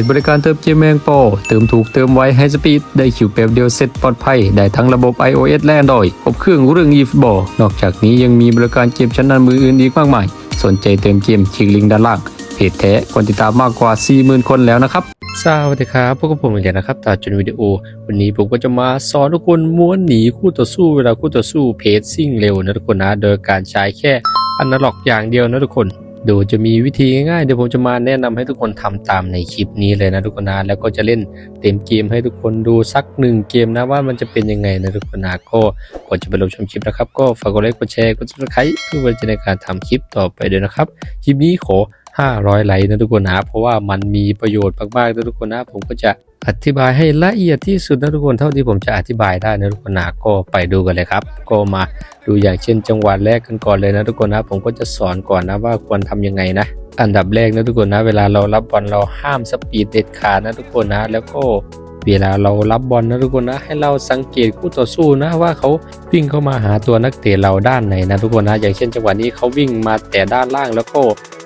จบริการเติมเกมแมงปอเติมถูกเติมไวให้สปีดได้คิวแป๊บเดียวเสร็จปลอดภัย ได้ทั้งระบบ iOS และ Android ครบเครื่องเรื่อง eFootball นอกจากนี้ยังมีบริการเกมชั้นนำมืออื่นอีกมากมาย สนใจเติมเกมคลิกลิงก์ด้านล่างเพจแท้คนติดตามมากกว่า 40,000 คนแล้วนะครับสวัสดีครับพวกบผมอีกแล้วนะครับตาจนวิดีโอ วันนี้ผมก็จะมาสอนทุกคนม้วนหนีคู่ต่อสู้เวลาคู่ต่อสู้เพจซิ่งเร็วนะทุกคนนะ โดยการใช้แค่อนาล็อกอย่างเดียวนะทุกคน ดยจะมีวิธีง่ายๆเดี๋ยวผมจะมาแนะนำให้ทุกคนทำตามในคลิปนี้เลยนะทุกคนนะแล้วก็จะเล่นเต็มเกมให้ทุกคนดูสักหนึ่งเกมนะว่ามันจะเป็นยังไงนะทุกคนนะก็ก่อนจะไปรับชมคลิปนะครับ ก็ฝากกดไลค์กดแชร์กด subscribe เพื่อเป็นจะในการทำคลิปต่อไปด้วยนะครับคลิปนี้ขอ500ไลค์นะทุกคนนะเพราะว่ามันมีประโยชน์มากๆนะทุกคนนะผมก็จะ อธิบายให้ละเอียดที่สุดนะทุกคนเท่าที่ผมจะอธิบายได้นะทุกคนนะก็ไปดูกันเลยครับ ก็มาดูอย่างเช่น จังหวะแรกกันก่อนเลยนะทุกคนนะผมก็จะสอนก่อนนะว่าควรทำยังไงนะอันดับแรกนะทุกคนนะ เวลาเรารับบอลเราห้ามสปีดเด็ดขาดนะทุกคนนะ แล้วก็เวลาเรารับบอลนะทุกคนนะ ให้เราสังเกตคู่ต่อสู้นะว่าเขาวิ่งเข้ามาหาตัวนักเตะเราด้านไหนนะทุกคนนะ อย่างเช่นจังหวะนี้เขาวิ่งมาแต่ด้านล่างแล้วก็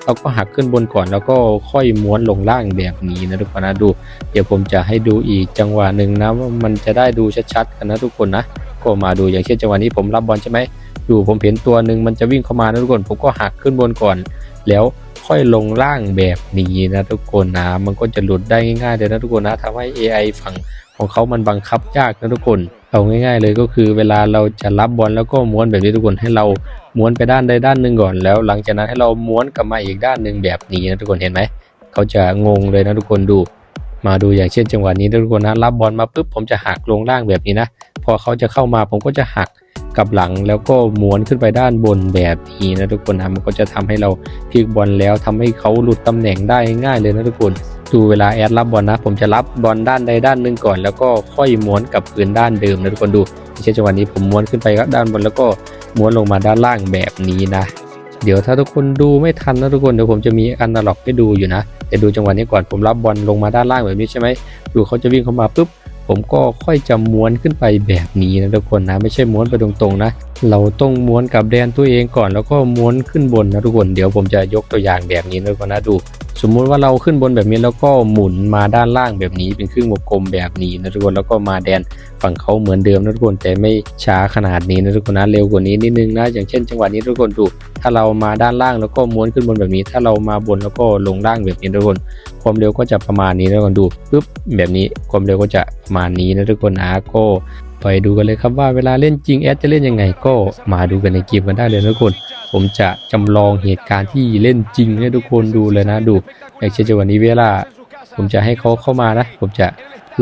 เราก็หักขึ้นบนก่อนแล้วก็ค่อยม้วนลงล่างแบบนี้นะทุกคนนะดู เดี๋ยวผมจะให้ดูอีกจังหวะหนึ่งนะว่ามันจะได้ดูชัดๆกันนะทุกคนนะก็มาดูอย่างเช่นจังหวะนี้ผมรับบอลใช่ไหมดูผมเห็นตัวหนึ่งมันจะวิ่งเข้ามานะทุกคน ผมก็หักขึ้นบนก่อนแล้ว ค่อยลงล่างแบบนี้นะทุกคนนะ มันก็จะหลุดได้ง่ายๆเลยนะทุกคนนะทำให้ AI ฝั่งของเขามันบังคับยากนะทุกคนเอาง่าย ๆ เลยก็คือเวลาเราจะรับบอลแล้วก็ม้วนแบบนี้ทุกคนให้เราม้วนไปด้านใดด้านหนึ่งก่อนแล้ว หลังจากนั้นให้เราม้วนกลับมาอีกด้านหนึ่งแบบนี้นะทุกคนเห็นไหมเขาจะงงเลยนะทุกคนดูมาดูอย่างเช่นจังหวะนี้นะทุกคนนะรับบอลมาปุ๊บผมจะหักลงล่างแบบนี้นะ พอเขาจะเข้ามาผมก็จะหัก กลับหลังแล้วก็ม้วนขึ้นไปด้านบนแบบนี้นะทุกคนนะมันก็จะทำให้เราพลิกบอลแล้วทำให้เขาหลุดตำแหน่งได้ง่ายเลยนะทุกคน ดูเวลาแอดรับบอลนะ ผมจะรับบอลด้านใดด้านหนึ่งก่อน แล้วก็ค่อยม้วนกลับคืนด้านเดิมนะทุกคนดูไม่ใช่จังหวะนี้ผมม้วนขึ้นไปครับด้านบนแล้วก็ม้วนลงมาด้านล่างแบบนี้นะเดี๋ยวถ้าทุกคนดูไม่ทันนะทุกคนเดี๋ยวผมจะมีอนาล็อกให้ดูอยู่นะแต่ดูจังหวะนี้ก่อนผมรับบอลลงมาด้านล่างแบบนี้ใช่ไหมดูเขาจะวิ่งเข้ามาปุ๊บ ผมก็ค่อยจะม้วนขึ้นไปแบบนี้นะทุกคนนะไม่ใช่ม้วนไปตรงๆนะ เราต้องม้วนกับแดนตัวเองก่อนแล้วก็ม้วนขึ้นบนนะทุกคนเดี๋ยวผมจะยกตัวอย่างแบบนี้นะทุกคนนะดู สมมุติว่าเราขึ้นบนแบบนี้แล้วก็หมุนมาด้านล่างแบบนี้เป็นครึ่งวงกลมแบบนี้นะทุกคนแล้วก็มาแดนฝั่งเขาเหมือนเดิมนะทุกคนแต่ไม่ช้าขนาดนี้นะทุกคนนะเร็วกว่านี้นิดนึงนะอย่างเช่นจังหวะนี้ทุกคนดู ถ้าเรามาด้านล่างแล้วก็ม้วนขึ้นบนแบบนี้ ถ้าเรามาบนแล้วก็ลงล่างแบบนี้นะทุกคน ความเร็วก็จะประมาณนี้นะทุกคนดูปุ๊บแบบนี้ความเร็วก็จะประมาณนี้นะทุกคนนะก็ ไปดูกันเลยครับว่าเวลาเล่นจริงแอดจะเล่นยังไงก็มาดูกันในเกมกันได้เลยทุกคน ผมจะจำลองเหตุการณ์ที่เล่นจริงให้ทุกคนดูเลยนะดูอย่างเช่นจังหวะนี้เวลา ผมจะให้เขาเข้ามานะ ผมจะ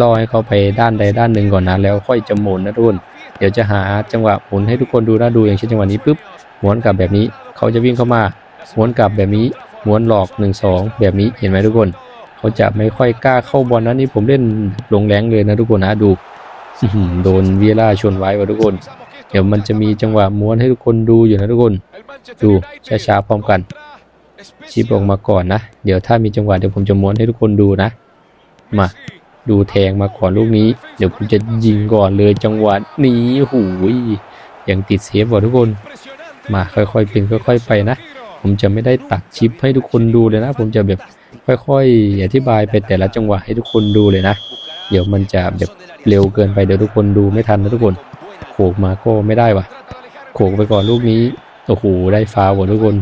ล่อให้เขาไปด้านใดด้านหนึ่งก่อนนะแล้วค่อยจะหมุนนะทุกคนเดี๋ยวจะหาจังหวะหมุนให้ทุกคนดูนะดูอย่างเช่นจังหวะนี้ปุ๊บหม้วนกลับแบบนี้เขาจะวิ่งเข้ามาหม้วนกลับแบบนี้หม้วนหลอก 1 2 แบบนี้เห็นไหมทุกคน เขาจะไม่ค่อยกล้าเข้าบอลนะนี่ผมเล่นลงแรงเลยนะทุกคนนะดู โดนเวียร่าชนไว้ว่ะทุกคน เดี๋ยวมันจะมีจังหวะม้วนให้ทุกคนดูอยู่นะทุกคน ดูช้าๆพร้อมกัน ชิปออกมาก่อนนะ เดี๋ยวถ้ามีจังหวะเดี๋ยวผมจะม้วนให้ทุกคนดูนะ มาดูแทงมาก่อนลูกนี้ เดี๋ยวผมจะยิงก่อนเลยจังหวะนี้หูยยังติดเซฟว่ะทุกคน มาค่อยๆเป็นค่อย ๆ ไปนะ ผมจะไม่ได้ตัดชิปให้ทุกคนดูเลยนะ ผมจะแบบค่อย ๆ อธิบายไปแต่ละจังหวะให้ทุกคนดูเลยนะ เดี๋ยวมันจะแบบเร็วเกินไปเดี๋ยวทุกคนดูไม่ทันนะทุกคนโขกมาก็ไม่ได้วะโขกไปก่อนลูกนี้โอ้โหได้ฟาวล์ว่ะทุกคน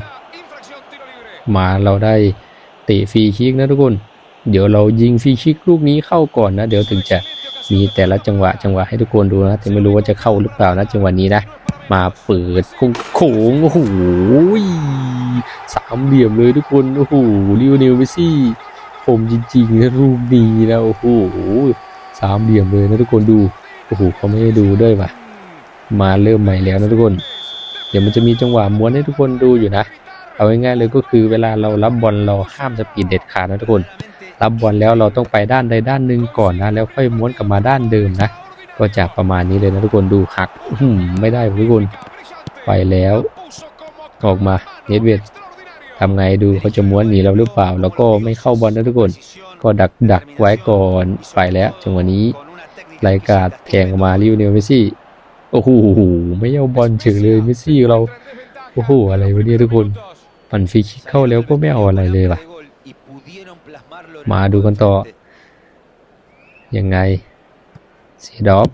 มาเราได้เตะฟรีคิกนะทุกคน เดี๋ยวเรายิงฟรีคิกลูกนี้เข้าก่อนนะ เดี๋ยวถึงจะมีแต่ละจังหวะจังหวะให้ทุกคนดูนะแต่ไม่รู้ว่าจะเข้าหรือเปล่านะจังหวะนี้นะ มาเปิดโค้งโค้งโอ้โหสามเหลี่ยมเลยทุกคนโอ้โหลิโอเนลเมซี่ ผมจริงๆนะรูปนี้นะโอ้โหสามเหลี่ยมเลยนะทุกคนดูโอ้โหเขาไม่ได้ดูด้วยว่ะ มาเริ่มใหม่แล้วนะทุกคน เดี๋ยวมันจะมีจังหวะม้วนให้ทุกคนดูอยู่นะ เอาง่ายๆเลยก็คือเวลาเรารับบอลเราห้ามสปีดเด็ดขาดนะทุกคน รับบอลแล้วเราต้องไปด้านใดด้านหนึ่งก่อนนะ แล้วค่อยม้วนกลับมาด้านเดิมนะ ก็จะประมาณนี้เลยนะทุกคนดูหักหไม่ได้ทุกคน ไปแล้ว ออกมาเนตเวด ทำไงดูเขาจะม้วนหนีเราหรือเปล่า แล้วก็ไม่เข้าบอลนะทุกคน ก็ดักดักไว้ก่อนไปแล้วจังหวะนี้รายการแทงออกมาลิวเนลเมสซี่โอ้โหไม่เอาบอลเฉยเลยเมสซี่เราโอ้โหอะไรวะเนี่ยทุกคนมันฟรีคิกเข้าแล้วก็ไม่เอาอะไรเลยว่ะ มาดูกันต่อ ยังไงเสียดอฟ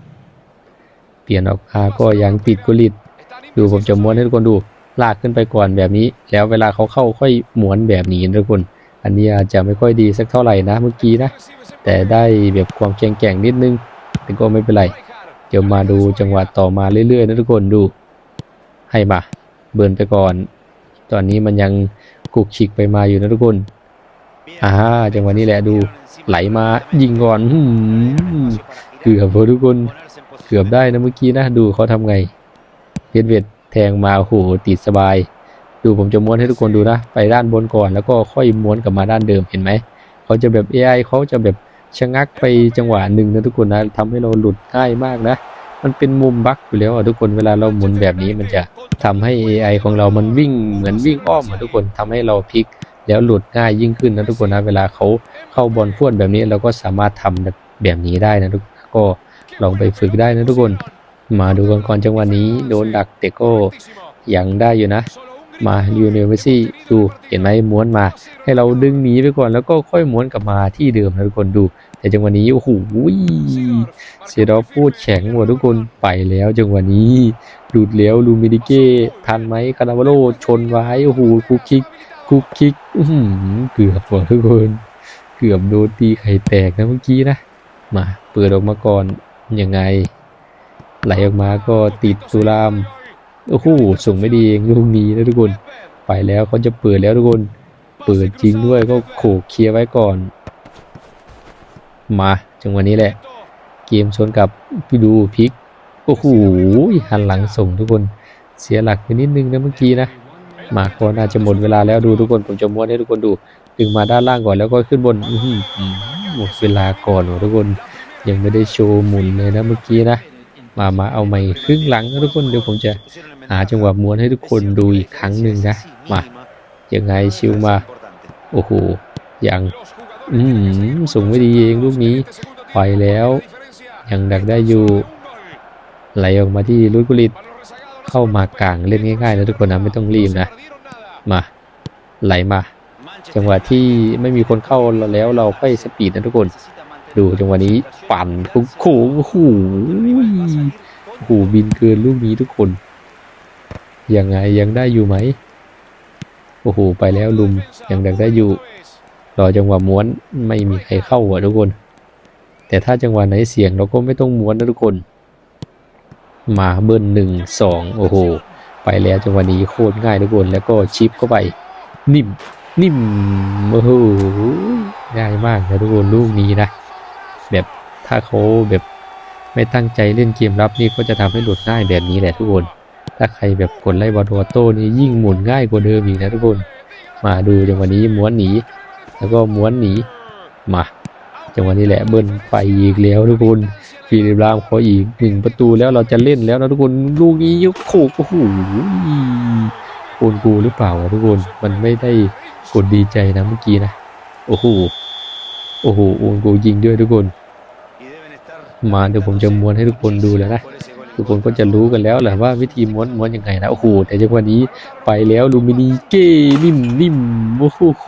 เปลี่ยนออกมาก็ยังติดกุลิตดูผมจะม้วนให้ทุกคนดู ลากขึ้นไปก่อนแบบนี้ แล้วเวลาเขาเข้าค่อยหมวนแบบนี้นะทุกคน อันนี้อาจจะไม่ค่อยดีสักเท่าไหร่นะเมื่อกี้นะ แต่ได้แบบความแข็งแกร่งนิดนึง แต่ก็ไม่เป็นไร เดี๋ยวมาดูจังหวะต่อมาเรื่อยๆนะทุกคนดู ให้มา เบิร์นไปก่อน ตอนนี้มันยังกุกฉิกไปมาอยู่นะทุกคนอ่าจังหวะนี้แหละดูไหลมายิงก่อนเกือบทุกคน เกือบได้นะเมื่อกี้นะดูเขาทำไงเวทเวท แทงมาโอ้โหติดสบาย ดูผมจะม้วนให้ทุกคนดูนะ ไปด้านบนก่อนแล้วก็ค่อยม้วนกลับมาด้านเดิมเห็นไหม เขาจะแบบ AI เขาจะแบบชะงักไปจังหวะหนึ่งนะทุกคนนะทำให้เราหลุดง่ายมากนะ มันเป็นมุมบั๊กอยู่แล้วอะทุกคนเวลาเราหมุนแบบนี้มันจะทำให้ AI ของเรามันวิ่งเหมือนวิ่งอ้อมอะทุกคนทำให้เราพลิกแล้วหลุดง่ายยิ่งขึ้นนะทุกคนนะเวลาเขาเข้าบอลพวดแบบนี้เราก็สามารถทำแบบแบบนี้ได้นะทุกก็ลองไปฝึกได้นะทุกคน มาดูกันก่อนจังหวะนี้โดนดักแต่ก็ยังได้อยู่นะ มาลิโอเนลเมสซี่ดูเห็นไหมม้วนมา ให้เราดึงหนีไปก่อนแล้วก็ค่อยม้วนกลับมาที่เดิมนะทุกคนดู แต่จังหวะนี้โอ้โหเสียดอกพูดแข็งหมดทุกคนไปแล้วจังหวะนี้ดูดเลี้ยวลูมิดิเก้ทันไหมคานาโวโลชนไว้โอ้โหคุกคิกคุกคิกอืเกือบหมดทุกคนเกือบโดนตีไข่แตกนะเมื่อกี้นะมาเปิดออกมาก่อนยังไง ไหลออกมาก็ติดตุลามโอ้โหส่งไม่ดีเองลูกนี้นะทุกคน ไปแล้วเขาจะเปิดแล้วทุกคน เปิดจริงด้วยก็โขกเคลียร์ไว้ก่อน มาจังหวะนี้แหละ เกมชนกับพี่ดูพิกโอ้โหหันหลังส่งทุกคนเสียหลักไปนิดนึงนะเมื่อกี้นะมาก็น่าจะหมดเวลาแล้วดูทุกคนผมจะม้วนให้ทุกคนดูดึงมาด้านล่างก่อนแล้วก็ขึ้นบนอื้อหือหมดเวลาก่อนทุกคนยังไม่ได้โชว์หมุนเลยนะเมื่อกี้นะ มามาเอาใหม่ครึ่งหลังนะทุกคนเดี๋ยวผมจะหาจังหวะม้วนให้ทุกคนดูอีกครั้งหนึ่งนะมายังไงชิวมาโอ้โหยังอืมส่งไม่ดีเองลูกนี้ไปแล้ว ยังดักได้อยู่ ไหลออกมาที่ลุยกุลิตเข้ามากลางเล่นง่ายๆนะทุกคนนะไม่ต้องรีบนะ มาไหลมา จังหวะที่ไม่มีคนเข้าแล้วเราค่อยสปีดนะทุกคน ดูจังหวะนี้ปั่นโอ้โหโอ้โหโอ้โหบินเกินลูกนี้ทุกคน ยังไงยังได้อยู่ไหมโอ้โหไปแล้วลุมยังดักได้อยู่ รอจังหวะม้วนไม่มีใครเข้าอะทุกคน แต่ถ้าจังหวะไหนเสียงเราก็ไม่ต้องม้วนนะทุกคน มาเบิ้ลหนึ่งสองโอ้โห ไปแล้วจังหวะนี้โคตรง่ายทุกคนแล้วก็ชิปเข้าไป นิ่มนิ่มโอ้โหง่ายมากนะทุกคนลูกนี้นะ แบบถ้าเขาแบบไม่ตั้งใจเล่นเกมรับนี่ก็จะทำให้หลุดง่ายแบบนี้แหละทุกคน ถ้าใครแบบกดไล่บอลออโต้นี่ยิ่งหมุนง่ายกว่าเดิมอีกนะทุกคน มาดูจังหวะนี้ม้วนหนี แล้วก็ม้วนหนี มาจังหวะนี้แหละเบิ้ลไปอีกแล้วทุกคนฟิลิปลามขออีกหนึ่งประตูแล้วเราจะเล่นแล้วนะทุกคนลูกนี้ยกโขกโอ้โหโอนกูหรือเปล่าทุกคนมันไม่ได้กดดีใจนะเมื่อกี้นะโอ้โหโอ้โหโอนกูยิงด้วยทุกคน มาเดี๋ยวผมจะม้วนให้ทุกคนดูแล้วนะทุกคนก็จะรู้กันแล้วแหละว่าวิธีม้วนม้วนยังไงนะโอ้โหแต่จังหวะนี้ไปแล้วลูมินีเก้นิ่มนิ่มโอ้โห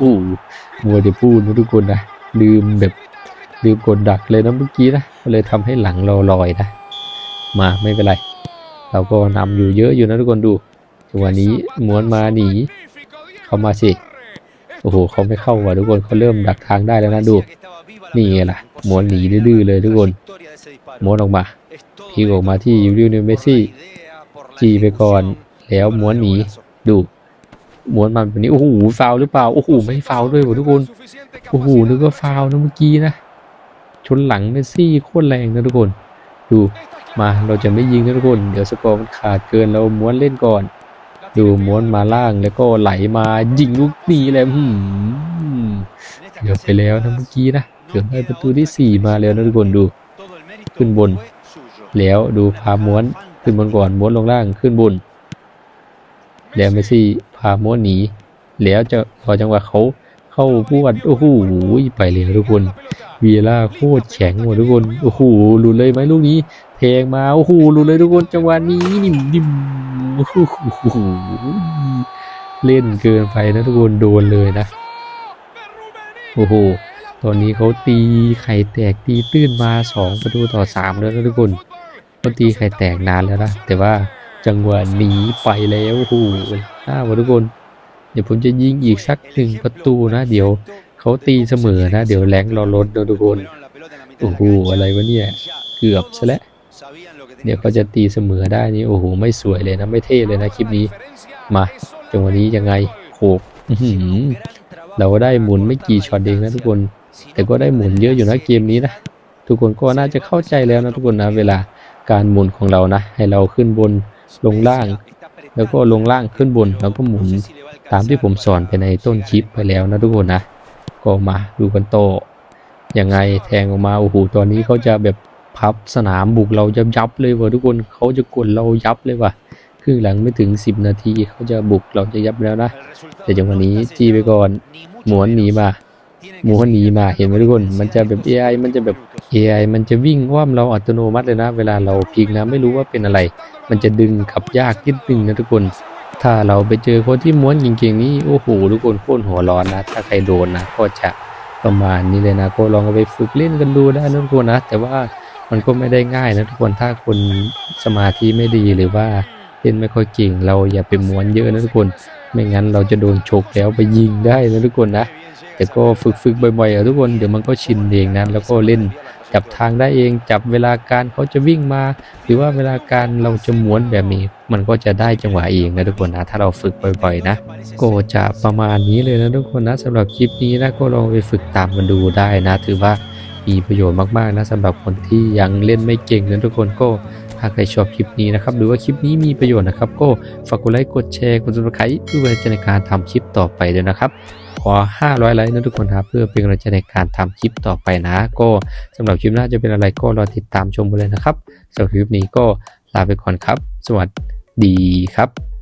มัวแต่พูดนะทุกคนนะลืมแบบลืมกดดักเลยนะเมื่อกี้นะก็เลยทำให้หลังเราลอยนะมาไม่เป็นไรเราก็นำอยู่เยอะอยู่นะทุกคนดูจังหวะนี้ม้วนมาหนีเข้ามาสิโอ้โหเขาไม่เข้าว่ะทุกคนเขาเริ่มดักทางได้แล้วนะดู นี่ไงล่ะหมวนหนีดื้อเลยทุกคนหมวนออกมาพีกออกมาที่ยูริโอเนเมสซี่จีไปก่อน แล้วหมวนหนีดูหมวนมาแบบนี้โอ้โหฟาวหรือเปล่าโอ้โหไม่ฟาวด้วยวะทุกคนโอ้โหนึกว่าฟาวนะเมื่อกี้นะชนหลังเมซี่โคตรแรงนะทุกคน ดูมาเราจะไม่ยิงนะทุกคน เดี๋ยวสกอร์มันขาดเกินเราม้วนเล่นก่อน ดูม้วนมาล่างแล้วก็ไหลมายิงลูกนี้เลยหืม เกือบไปแล้วนะเมื่อกี้นะเกือบได้ประตูที่สี่มาแล้วนะทุกคนดู ขึ้นบน แล้วดูพาม้วนขึ้นบนก่อนม้วนลงล่างขึ้นบนแล้วเมซี่พาม้วนหนี แล้วจะพอจังหวะเขาเข้าพวดโอ้โหไปเลยทุกคนวีล่าโคตรแข็งหมดทุกคนโอ้โหหลุดเลยไหมลูกนี้แทงมาโอ้โหหลุดเลยทุกคนจังหวะนี้นิ่มนิ่มโอ้โหเล่นเกินไปนะทุกคนโดนเลยนะ โอ้โห ตอนนี้เขาตีไข่แตกตีตื้นมาสองประตูต่อสามแล้วนะทุกคนเขาตีไข่แตกนานแล้วนะ แต่ว่าจังหวะหนีไปแล้วโอ้โหห้าวะทุกคน เดี๋ยวผมจะยิงอีกสักหนึ่งประตูนะ เดี๋ยวเขาตีเสมอนะ เดี๋ยวแรงรอลดนะทุกคน โอ้โห อะไรวะเนี่ย เกือบซะแล้ว เดี๋ยวเขาจะตีเสมอได้นี่ โอ้โห ไม่สวยเลยนะ ไม่เท่เลยนะคลิปนี้ มาจังหวะนี้ยังไงโขกอื้อหือ เราได้หมุนไม่กี่ช็อตเองนะทุกคน แต่ก็ได้หมุนเยอะอยู่นะเกมนี้นะ ทุกคนก็น่าจะเข้าใจแล้วนะทุกคนนะ เวลาการหมุนของเรานะ ให้เราขึ้นบนลงล่าง แล้วก็ลงล่างขึ้นบนแล้วก็หมุนตามที่ผมสอนไปในต้นคลิปไปแล้วนะทุกคนนะ ก็มาดูกันโตอยังไงแทงออกมาโอ้โหตอนนี้เขาจะแบบพับสนามบุกเรายับยับๆเลยว่ะทุกคนเขาจะกดเรายับเลยว่ะ ครึ่งหลังไม่ถึง 10 นาทีเขาจะบุกเราจะยับแล้วนะแต่จังหวะนี้จี้ไปก่อนหมุนหนีมาหมุนหนีมาเห็นไหมทุกคน มันจะแบบ AI มันจะแบบ AI มันจะวิ่งว่ำเราอัตโนมัติเลยนะ เวลาเราพลิกนะไม่รู้ว่าเป็นอะไร มันจะดึงขับยากนิดนึงนะทุกคน ถ้าเราไปเจอคนที่ม้วนเก่งๆนี่โอ้โหทุกคนโคตรหัวร้อนนะ ถ้าใครโดนนะก็จะประมาณนี้เลยนะก็ลองเอาไปฝึกเล่นกันดูได้นะทุกคนนะ แต่ว่ามันก็ไม่ได้ง่ายนะทุกคนถ้าคนสมาธิไม่ดีหรือว่า เล่นไม่ค่อยเก่งเราอย่าไปม้วนเยอะนะทุกคน ไม่งั้นเราจะโดนฉกแล้วไปยิงได้นะทุกคนนะแต่ก็ฝึกฝึกๆบ่อยๆอะทุกคนเดี๋ยวมันก็ชินเองนะแล้วก็เล่นจับทางได้เองจับเวลาการเขาจะวิ่งมา หรือว่าเวลาการเราจะม้วนแบบนี้ มันก็จะได้จังหวะเองนะทุกคนนะถ้าเราฝึกบ่อยๆนะก็จะประมาณนี้เลยนะทุกคนนะสำหรับคลิปนี้นะก็ลองไปฝึกตามมันดูได้นะ ถือว่ามีประโยชน์มากๆนะสำหรับคนที่ยังเล่นไม่เก่งนะทุกคนก็ ถ้าใครชอบคลิปนี้นะครับหรือว่าคลิปนี้มีประโยชน์นะครับ ก็ฝากกดไลค์กดแชร์กดซับสไครต์เพื่อเป็นในการทำคลิปต่อไปด้วยนะครับ ขอ 500 ไลค์นะทุกคนครับเพื่อเป็นกำลังใจในการทำคลิปต่อไปนะ ก็สำหรับคลิปหน้าจะเป็นอะไรก็รอติดตามชมกันเลยนะครับสำหรับคลิปนี้ก็ลาไปก่อนครับ สวัสดีครับ